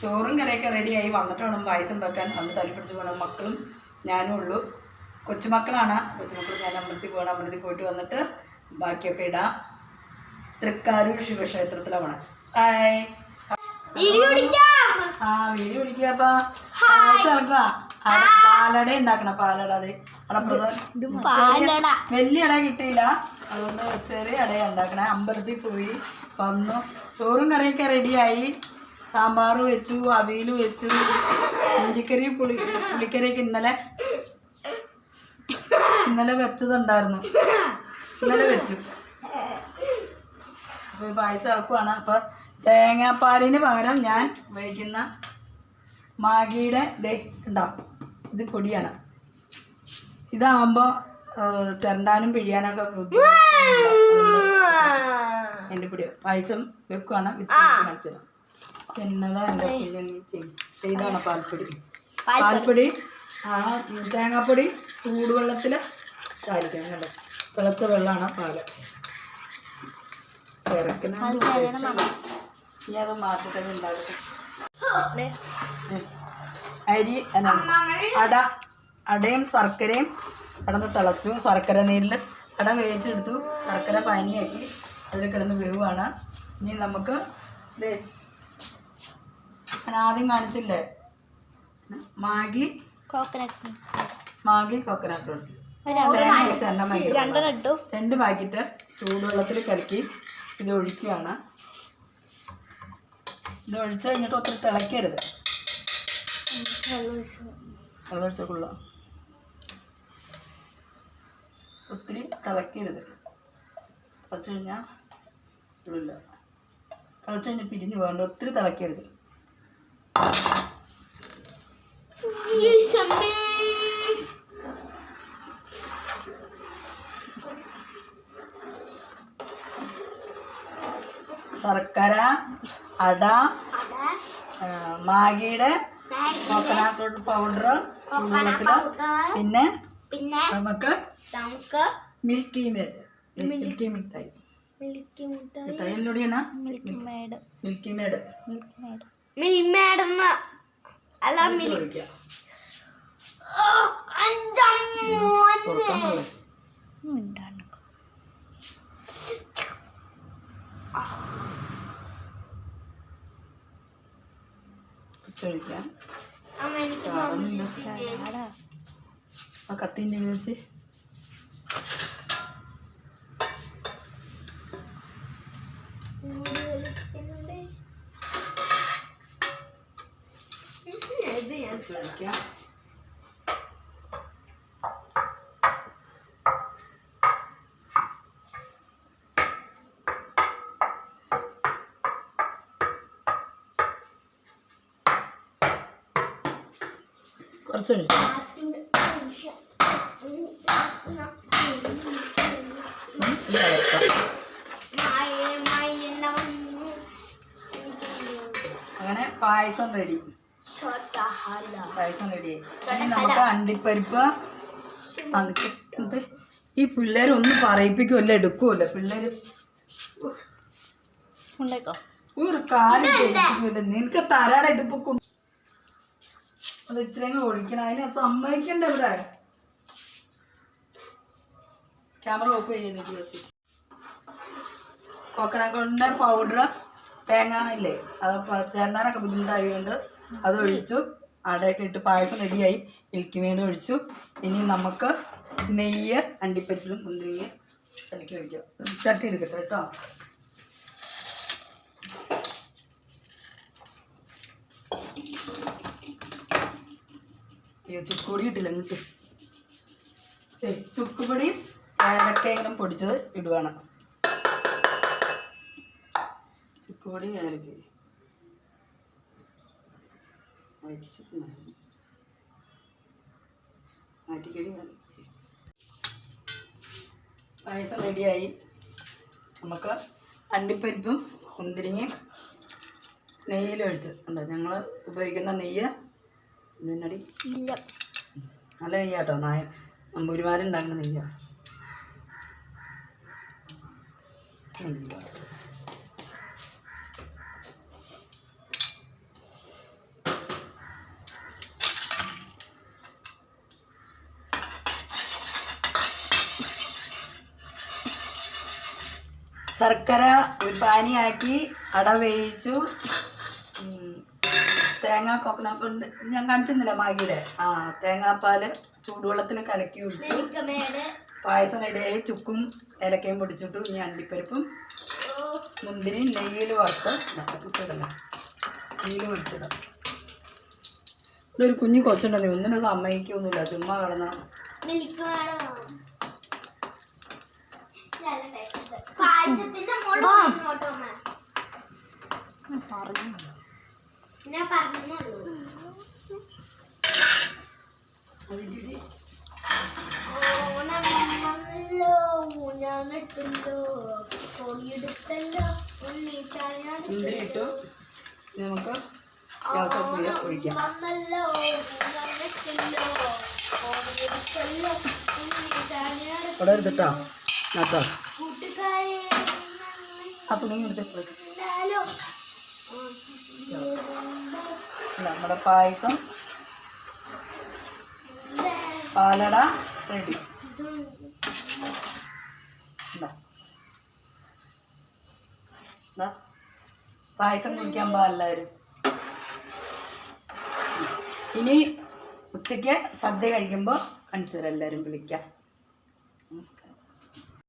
ചോറും കറിയൊക്കെ റെഡിയായി വന്നിട്ട് വേണം പായസം വെക്കാൻ. അന്ന് തല്ലി പിടിച്ച് പോകണം മക്കളും ഞാനും ഉള്ളു. കൊച്ചുമക്കളാണ്. കൊച്ചുമക്കൾ ഞാൻ അമ്പലത്തിൽ പോകണം അമ്പലത്തിൽ പോയിട്ട് വന്നിട്ട് ബാക്കിയൊക്കെ ഇടാം. തൃക്കാരൂർ ശിവക്ഷേത്രത്തിലാണ്. ഹായ് ആ വീഡിയോ ഇളക്കുക പാലട ഉണ്ടാക്കണം. പാലട അതെ. വലിയ ഇട കിട്ടിയില്ല. അതുകൊണ്ട് ചെറിയ ഇട ഉണ്ടാക്കണേ. അമ്പലത്തിൽ പോയി വന്നു. ചോറും കറിയൊക്കെ റെഡിയായി സാമ്പാർ വെച്ചു അവിയൽ വെച്ചു ഇഞ്ചിക്കറി പുളി പുളിക്കറിയൊക്കെ ഇന്നലെ ഇന്നലെ വെച്ചതുണ്ടായിരുന്നു. ഇന്നലെ വെച്ചു. അപ്പോൾ പായസം ഇളക്കുവാണ് അപ്പോൾ തേങ്ങാപ്പാലിന് പകരം ഞാൻ ഉപയോഗിക്കുന്ന മാഗിയുടെ ദേ ഉണ്ടാവും ഇത് പൊടിയാണ്. ഇതാകുമ്പോൾ ചിരണ്ടാനും പിഴിയാനൊക്കെ എന്റെ പൊടി പായസം വെക്കുവാണ്. കാണിച്ചത് എന്നതാ ഇതാണ് പാൽപ്പൊടി. പാൽപ്പൊടി. ആ തേങ്ങാപ്പൊടി ചൂടുവെള്ളത്തിൽ ചാരിക്കണം കേട്ടോ തിളച്ച വെള്ളമാണ് പാൽ. ചേർക്കുന്ന ഇനി അത് മാറ്റിട്ട് ഉണ്ടാക്കും അരി അട അടയും ശർക്കരയും കിടന്ന് തിളച്ചു. ശർക്കര നീരിൽ അട വേവിച്ചെടുത്തു. ശർക്കര പനിയാക്കി അതിൽ കിടന്ന് വേവാണ് ഇനി നമുക്ക് ഞാൻ ആദ്യം കാണിച്ചില്ലേ? മാഗി കോക്കനട്ട് മാഗി കോക്കനട്ട് റൊട്ടി രണ്ടെണ്ണം ഇട്ടു. രണ്ട് പാക്കറ്റ് ചൂടുവെള്ളത്തിൽ കലക്കി ഇത് ഒഴിക്കുകയാണ്. ഇത് ഒഴിച്ച് കഴിഞ്ഞിട്ട് ഒത്തിരി തിളക്കരുത് വെള്ളം ഒഴിച്ച കൊള്ള ഒത്തിരി തിളക്കരുത് തിളച്ച് കഴിഞ്ഞാൽ ഇല്ല തിളച്ച് കഴിഞ്ഞാൽ പിരിഞ്ഞു പോകണ്ട ഒത്തിരി തിളക്കരുത് ശർക്കര അട മാഗിയുടെ കോക്കനട്ട് പൗഡർ ചൂടുവെള്ളത്തിൽ പിന്നെ പിന്നെ നമുക്ക് നമുക്ക് മിൽക്കി മേഡ് മിൽക്കി മിഠായി. മിൽക്കി മിഠായി milky made milky made milky made milk മേഡെന്ന് അല്ല മിനി കത്തിന്റെ അഞ്ചമ്മോൻ തുറക്കാൻ പോലെ ഒഴിക്കാം അമ്മ എനിക്ക് ചാടുന്നില്ല ആ കത്തിന്റെ വെച്ച് ഇളക്കാം. അങ്ങനെ പായസം റെഡി. പായസം റെഡി ഇനി നമുക്ക് അണ്ടിപ്പരിപ്പ് അതൊക്കെ ഇത് ഈ പിള്ളേർ ഒന്നും എടുക്കുമല്ല പിള്ളേർ ഉണ്ടാക്കോ ഒരു കാര്യം നിനക്ക് തരാട ഇതിപ്പോ അത് ഇച്ചിരി ഒഴിക്കണം. അതിനെ സമ്മതിക്കണ്ട ഇവിടെ. ക്യാമറ ഓഫ് ചെയ്യുന്നു വെച്ച്. കോക്കനട്ടിന്റെ പൗഡർ തേങ്ങ ഇല്ലേ? അത് ചേർന്നാനൊക്കെ ബുദ്ധിമുട്ടായതുകൊണ്ട് അത് ഒഴിച്ചു അടയൊക്കെ ഇട്ട് പായസം റെഡിയായി. മിൽക്ക് മേഡ് ഒഴിച്ചു. ഇനി നമുക്ക് നെയ്യ് അണ്ടിപ്പരിപ്പിലും മുന്തിരിങ്ങ കലക്കി ഒഴിക്കാം. ചട്ടി എടുക്കട്ടെ കേട്ടോ. ചുക്കുപൊടി കിട്ടില്ല ഇങ്ങോട്ട് ഏ ചുക്കുപൊടി ഏലക്കയെങ്കിലും പൊടിച്ചത് ഇടുവാണ്. ചുക്കുപൊടി ഏലക്ക അരിച്ചിട്ടുണ്ടായിരുന്നു മാറ്റിക്കടി അരച്ച് പായസം റെഡിയായി. നമുക്ക് അണ്ടിപ്പരിപ്പും മുന്തിരിങ്ങയും നെയ്യിലൊഴിച്ച്. ഉണ്ട് ഞങ്ങൾ ഉപയോഗിക്കുന്ന നെയ്യ് ഇതിനടി ഇല്ല. നല്ല നെയ്യാട്ടോ നായ നമ്പൂരിമാരുണ്ടാക്കുന്ന നെയ്യാ. നെയ്യ്. ശർക്കര ഒരു പാനിയാക്കി അട വേവിച്ചു തേങ്ങ കൊക്കനൊക്കെ ഞാൻ കാണിച്ചിരുന്നില്ല മാഗിയുടെ? ആ തേങ്ങാപ്പാൽ ചൂടുവെള്ളത്തിൽ കലക്കി ഒഴിച്ചു. മിൽക്കമേട് പായസം റെഡിയായി ചുക്കും ഏലക്കയും പൊടിച്ചിട്ടു. ഇനി അണ്ടിപ്പരിപ്പും മുന്തിരി നെയ്യിൽ വറുത്ത് ഇട്ടിടല നെയ്യിൽ വറുത്തിടാം. ഇവിടെ ഒരു കുഞ്ഞു കൊച്ചുണ്ടെന്നേ. ഒന്നിനും സമ്മതിക്കൊന്നുമില്ല. ചുമ്മാ കിടന്ന ഇനി നമുക്ക് ഗ്യാസ് ഓഫ് ഒഴിക്കാം. ഇവിടെ എടുത്തിട്ടാ കൂട്ടുകാരെ നമ്മുടെ പായസം. പാലട റെഡി. പായസം കുടിക്കാൻ പാ ഇനി ഉച്ചയ്ക്ക് സദ്യ കഴിക്കുമ്പോൾ കാണിച്ചു എല്ലാവരും വിളിക്കാം.